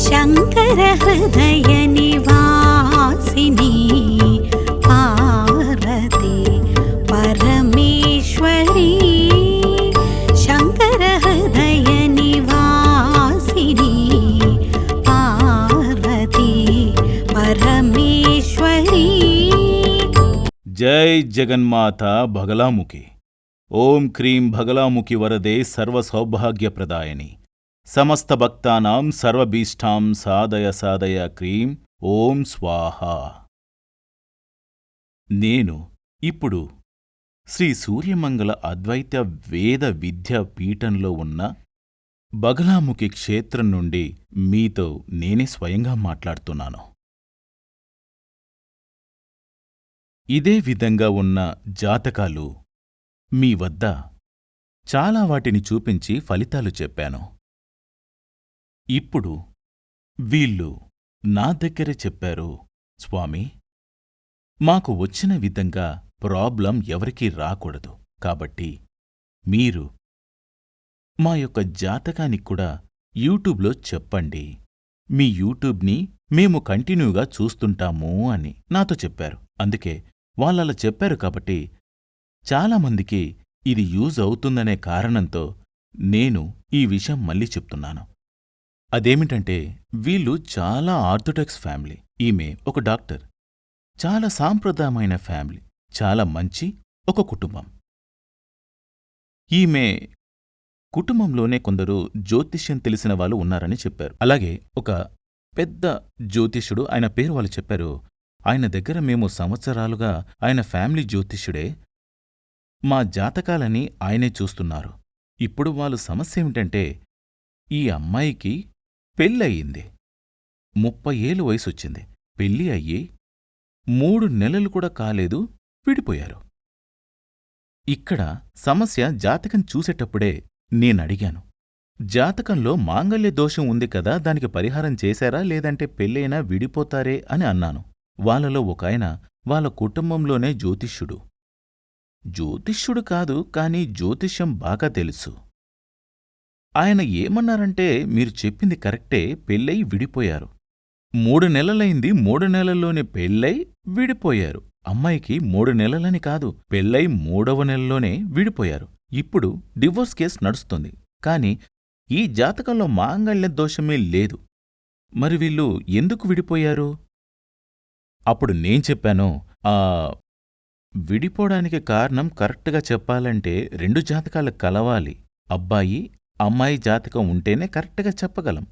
శంకర హృదయ నివాసిని పార్వతి పరమేశ్వరి శంకర హృదయ నివాసిని పార్వతి పరమేశ్వరి జై జగన్మాత బగలాముఖి ఓం క్రీం భగలాముఖి వరదే సర్వసౌభాగ్యప్రదాయని సమస్త భక్తానాం సర్వభీష్టాం సాదయ సాదయ క్రీం. ఓం స్వాహ. నేను ఇప్పుడు శ్రీ సూర్యమంగళ అద్వైత వేద విద్య పీఠంలో ఉన్న బగలాముఖి క్షేత్రం నుండి మీతో నేనే స్వయంగా మాట్లాడుతున్నాను. ఇదే విధంగా ఉన్న జాతకాలు మీ వద్ద చాలా వాటిని చూపించి ఫలితాలు చెప్పాను. ఇప్పుడు వీళ్ళు నా దగ్గర చెప్పారు స్వామి మాకు వచ్చిన విధంగా ప్రాబ్లం ఎవరికీ రాకూడదు. కాబట్టి మీరు మా యొక్క జాతకానికి కూడా యూట్యూబ్లో చెప్పండి. మీ యూట్యూబ్ని మేము కంటిన్యూగా చూస్తుంటాము అని నాతో చెప్పారు. అందుకే వాళ్ళలా చెప్పారు కాబట్టి చాలామందికి ఇది యూజ్ అవుతుందనే కారణంతో నేను ఈ విషయం మళ్ళీ చెప్తున్నాను. అదేమిటంటే వీళ్ళు చాలా ఆర్థోడాక్స్ ఫ్యామిలీ. ఈమె ఒక డాక్టర్. చాలా సాంప్రదాయమైన ఫ్యామిలీ. చాలా మంచి ఒక కుటుంబం. ఈమె కుటుంబంలోనే కొందరు జ్యోతిష్యం తెలిసిన వాళ్ళు ఉన్నారని చెప్పారు. అలాగే ఒక పెద్ద జ్యోతిష్యుడు ఆయన పేరు వాళ్ళు చెప్పారు. ఆయన దగ్గర మేము సంవత్సరాలుగా ఆయన ఫ్యామిలీ జ్యోతిష్యుడే. మా జాతకాలని ఆయనే చూస్తున్నారు. ఇప్పుడు వాళ్ళు సమస్య ఏమిటంటే ఈ అమ్మాయికి పెళ్ళయింది. ముప్పై ఏళ్ళు వయసొచ్చింది. పెళ్ళి అయ్యి మూడు నెలలు కూడా కాలేదు విడిపోయారు. ఇక్కడ సమస్య జాతకం చూసేటప్పుడే నేనడిగాను. జాతకంలో మాంగల్య దోషం ఉంది కదా దానికి పరిహారం చేశారా లేదంటే పెళ్ళైనా విడిపోతారే అని అన్నాను. వాళ్ళలో ఒక ఆయన వాళ్ళ కుటుంబంలోనే జ్యోతిష్యుడు. జ్యోతిష్యుడు కాదు కాని జ్యోతిష్యం బాగా తెలుసు. ఆయన ఏమన్నారంటే మీరు చెప్పింది కరెక్టే పెళ్ళై విడిపోయారు. మూడు నెలలైంది మూడు నెలల్లోనే పెళ్ళై విడిపోయారు. అమ్మాయికి మూడు నెలలని కాదు పెళ్ళై మూడవ నెలలోనే విడిపోయారు. ఇప్పుడు డివోర్స్ కేసు నడుస్తుంది. కాని ఈ జాతకంలో మాంగళ్య దోషమే లేదు. మరి వీళ్ళు ఎందుకు విడిపోయారు? అప్పుడు నేను చెప్పాను ఆ విడిపోవడానికి కారణం కరెక్ట్గా చెప్పాలంటే రెండు జాతకాలు కలవాలి. అబ్బాయి అమ్మాయి జాతకం ఉంటేనే కరెక్ట్గా చెప్పగలం.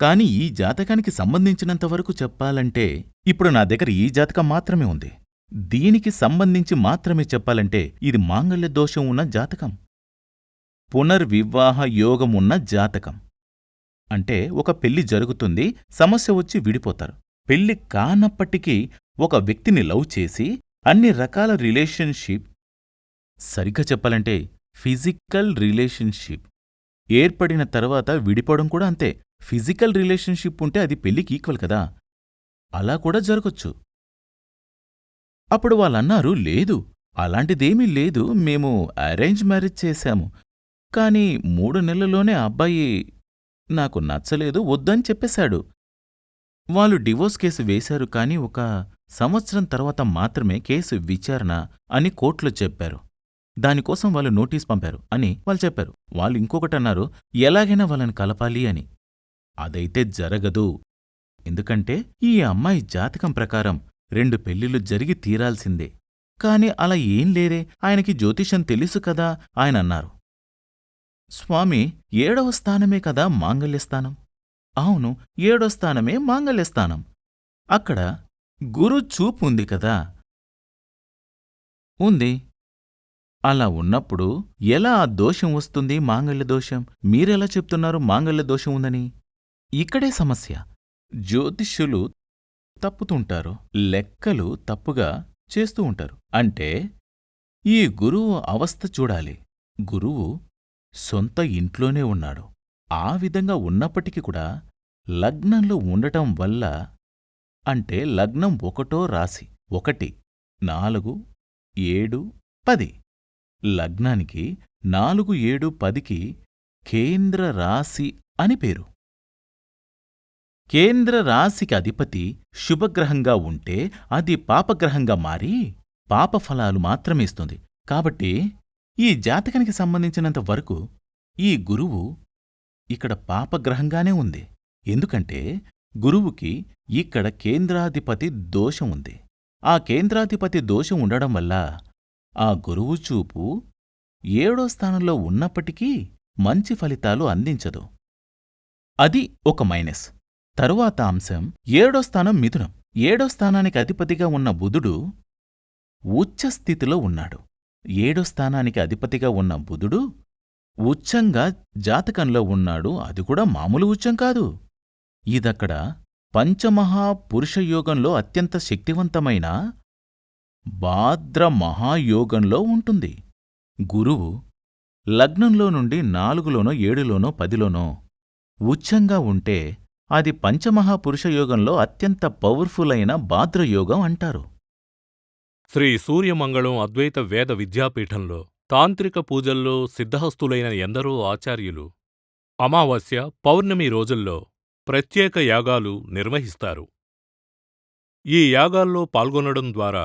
కాని ఈ జాతకానికి సంబంధించినంతవరకు చెప్పాలంటే ఇప్పుడు నా దగ్గర ఈ జాతకం మాత్రమే ఉంది. దీనికి సంబంధించి మాత్రమే చెప్పాలంటే ఇది మాంగళ్య దోషం ఉన్న జాతకం. పునర్వివాహ యోగమున్న జాతకం. అంటే ఒక పెళ్ళి జరుగుతుంది సమస్య వచ్చి విడిపోతారు. పెళ్ళి కానప్పటికీ ఒక వ్యక్తిని లవ్ చేసి అన్ని రకాల రిలేషన్షిప్ సరిగ్గా చెప్పాలంటే ఫిజికల్ రిలేషన్షిప్ ఏర్పడిన తర్వాత విడిపోవడం కూడా అంతే. ఫిజికల్ రిలేషన్షిప్ ఉంటే అది పెళ్ళికి ఈక్వల్ కదా. అలా కూడా జరగొచ్చు. అప్పుడు వాళ్ళన్నారు లేదు అలాంటిదేమీ లేదు మేము అరేంజ్ మ్యారేజ్ చేశాము. కాని మూడు నెలల్లోనే అబ్బాయి నాకు నచ్చలేదు వద్దని చెప్పేశాడు. వాళ్ళు డివోర్స్ కేసు వేశారు కానీ ఒక సంవత్సరం తర్వాత మాత్రమే కేసు విచారణ అని కోర్టులో చెప్పారు. దానికోసం వాళ్ళు నోటీస్ పంపారు అని వాళ్ళు చెప్పారు. వాళ్ళు ఇంకొకటన్నారు ఎలాగైనా వాళ్ళని కలపాలి అని. అదైతే జరగదు. ఎందుకంటే ఈ అమ్మాయి జాతకం ప్రకారం రెండు పెళ్ళిళ్ళు జరిగి తీరాల్సిందే. కాని అలా ఏం లేరే ఆయనకి జ్యోతిషం తెలుసు కదా ఆయన అన్నారు. స్వామి ఏడవ స్థానమే కదా మాంగల్యస్థానం అవును ఏడో స్థానమే మాంగల్యస్థానం అక్కడ గురు చూపు ఉంది కదా. ఉంది. అలా ఉన్నప్పుడు ఎలా ఆ దోషం వస్తుంది? మాంగళ్య దోషం. మీరెలా చెప్తున్నారు? మాంగళ్య దోషం ఉందని. ఇక్కడే సమస్య. జ్యోతిష్యులు తప్పుతుంటారు. లెక్కలు తప్పుగా చేస్తూ ఉంటారు. అంటే ఈ గురువు అవస్థ చూడాలి. గురువు సొంత ఇంట్లోనే ఉన్నాడు. ఆ విధంగా ఉన్నప్పటికీ కూడా లగ్నంలో ఉండటం వల్ల అంటే లగ్నం ఒకటో రాశి. ఒకటి నాలుగు ఏడు పది. లగ్నానికి నాలుగు ఏడు పదికి కేంద్ర రాశి అని పేరు. కేంద్ర రాశికి అధిపతి శుభగ్రహంగా ఉంటే అది పాపగ్రహంగా మారి పాపఫలాలు మాత్రమే ఇస్తుంది. కాబట్టి ఈ జాతకానికి సంబంధించినంత వరకు ఈ గురువు ఇక్కడ పాపగ్రహంగానే ఉంది. ఎందుకంటే గురువుకి ఇక్కడ కేంద్రాధిపతి దోషం ఉంది. ఆ కేంద్రాధిపతి దోషం ఉండడం వల్ల ఆ గురువు చూపు ఏడో స్థానంలో ఉన్నప్పటికీ మంచి ఫలితాలు అందించదు. అది ఒక మైనస్. తరువాత అంశం ఏడో స్థానం మిథునం. ఏడో స్థానానికి అధిపతిగా ఉన్న బుధుడు ఉచ్చస్థితిలో ఉన్నాడు. ఏడో స్థానానికి అధిపతిగా ఉన్న బుధుడు ఉచ్చంగా జాతకంలో ఉన్నాడు. అది కూడా మామూలు ఉచ్చం కాదు. ఇదక్కడ పంచమహా పురుషయోగంలో అత్యంత శక్తివంతమైన భాద్ర మహాయోగంలో ఉంటుంది. గురువు లగ్నంలో నుండి నాలుగులోనో ఏడులోనో పదిలోనో ఉచ్చంగా ఉంటే అది పంచమహా పురుషయోగంలో అత్యంత పవర్ఫుల్ అయిన భాద్రయోగం అంటారు. శ్రీ సూర్యమంగళం అద్వైత వేద విద్యాపీఠంలో తాంత్రిక పూజల్లో సిద్ధహస్తులైన ఎందరో ఆచార్యులు అమావాస్య పౌర్ణమి రోజుల్లో ప్రత్యేక యాగాలు నిర్వహిస్తారు. ఈ యాగాల్లో పాల్గొనడం ద్వారా